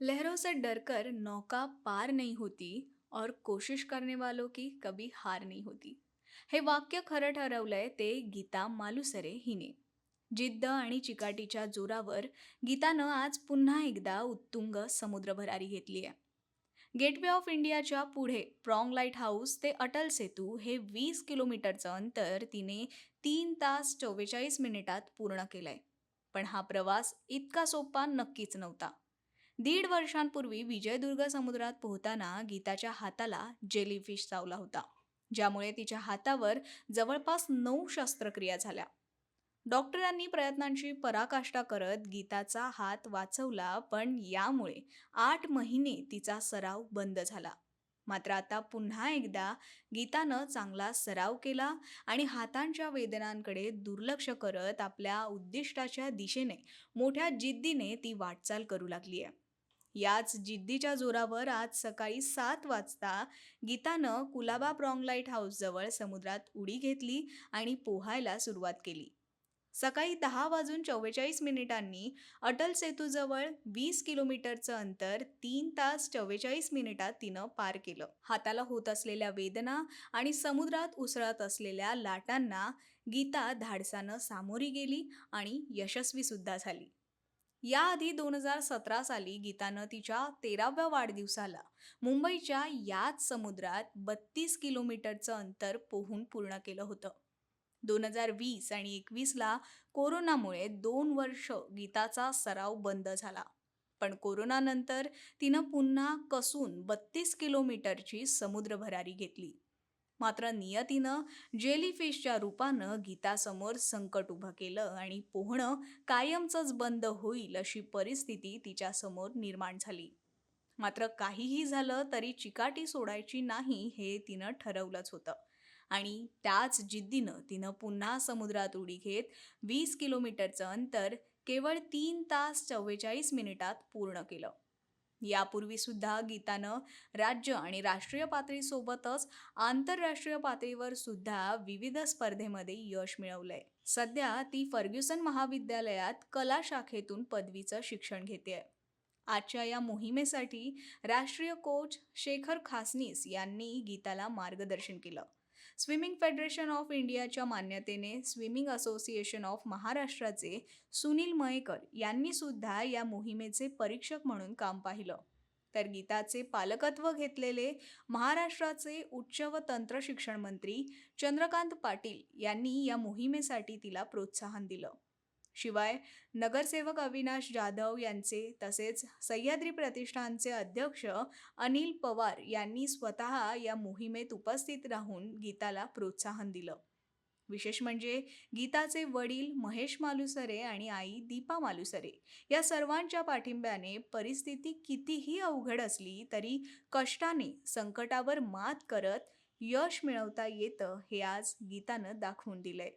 लहरों से डरकर नौका पार नहीं होती और कोशिश करने वालों की कभी हार नहीं होती। हे वाक्य खरं ठरवलंय ते गीता मालुसरे हिने। जिद्द आणि चिकाटीच्या जोरावर गीतानं आज पुन्हा एकदा उत्तुंग समुद्र भरारी घेतली आहे. गेटवे ऑफ इंडियाच्या पुढे प्रॉंग लाइट हाऊस ते अटल सेतू हे वीस किलोमीटरचं अंतर तिने तीन तास चव्वेचाळीस मिनिटात पूर्ण केलंय. पण हा प्रवास इतका सोपा नक्कीच नव्हता. दीड वर्षांपूर्वी विजयदुर्ग समुद्रात पोहताना गीताच्या हाताला जेलीफिश चावला होता ज्यामुळे तिच्या हातावर जवळपास नऊ शस्त्रक्रिया झाल्या. डॉक्टरांनी प्रयत्नांची पराकाष्ठा करत गीताचा हात वाचवला पण यामुळे आठ महिने तिचा सराव बंद झाला. मात्र आता पुन्हा एकदा गीतानं चांगला सराव केला आणि हातांच्या वेदनांकडे दुर्लक्ष करत आपल्या उद्दिष्टाच्या दिशेने मोठ्या जिद्दीने ती वाटचाल करू लागली आहे याच जिद्दीच्या जोरावर आज सकाळी सात वाजता गीतानं कुलाबा प्रॉंग लाइट हाऊसजवळ समुद्रात उडी घेतली आणि पोहायला सुरुवात केली. सकाळी दहा वाजून चव्वेचाळीस मिनिटांनी अटल सेतूजवळ वीस किलोमीटरचं अंतर तीन तास चव्वेचाळीस मिनिटात तिनं पार केलं. हाताला होत असलेल्या वेदना आणि समुद्रात उसळत असलेल्या लाटांना गीता धाडसानं सामोरी गेली आणि यशस्वीसुद्धा झाली. याआधी दोन हजार सतरा साली गीतानं तिच्या तेराव्या वाढदिवसाला मुंबईच्या याच समुद्रात बत्तीस किलोमीटरचं अंतर पोहून पूर्ण केलं होतं. दोन हजार वीस आणि एकवीसला कोरोनामुळे दोन वर्ष गीताचा सराव बंद झाला. पण कोरोनानंतर तिनं पुन्हा कसून बत्तीस किलोमीटरची समुद्र भरारी घेतली. मात्र नियतीनं जेलीफिशच्या रूपानं गीतासमोर संकट उभं केलं आणि पोहणं कायमचंच बंद होईल अशी परिस्थिती तिच्यासमोर निर्माण झाली. मात्र काहीही झालं तरी चिकाटी सोडायची नाही हे तिनं ठरवलंच होतं. आणि त्याच जिद्दीनं तिनं पुन्हा समुद्रात उडी घेत वीस किलोमीटरचं अंतर केवळ तीन तास चव्वेचाळीस मिनिटात पूर्ण केलं. यापूर्वी सुद्धा गीतानं राज्य आणि राष्ट्रीय पातळीसोबतच आंतरराष्ट्रीय पातळीवर सुद्धा विविध स्पर्धेमध्ये यश मिळवलंय. सध्या ती फर्ग्युसन महाविद्यालयात कला शाखेतून पदवीचं शिक्षण घेते आजच्या या मोहिमेसाठी राष्ट्रीय कोच शेखर खासनीस यांनी गीताला मार्गदर्शन केलं. स्विमिंग फेडरेशन ऑफ इंडियाच्या मान्यतेने स्विमिंग असोसिएशन ऑफ महाराष्ट्राचे सुनील मयेकर यांनी सुद्धा या मोहिमेचे परीक्षक म्हणून काम पाहिलं. तर गीताचे पालकत्व घेतलेले महाराष्ट्राचे उच्च व तंत्र शिक्षण मंत्री चंद्रकांत पाटील यांनी या मोहिमेसाठी तिला प्रोत्साहन दिलं. शिवाय नगरसेवक अविनाश जाधव यांचे तसेच सह्याद्री प्रतिष्ठानचे अध्यक्ष अनिल पवार यांनी स्वतः या मोहिमेत उपस्थित राहून गीताला प्रोत्साहन दिलं. विशेष म्हणजे गीताचे वडील महेश मालुसरे आणि आई दीपा मालुसरे या सर्वांच्या पाठिंब्याने परिस्थिती कितीही अवघड असली तरी कष्टाने संकटावर मात करत यश मिळवता येतं हे आज गीतानं दाखवून दिलंय.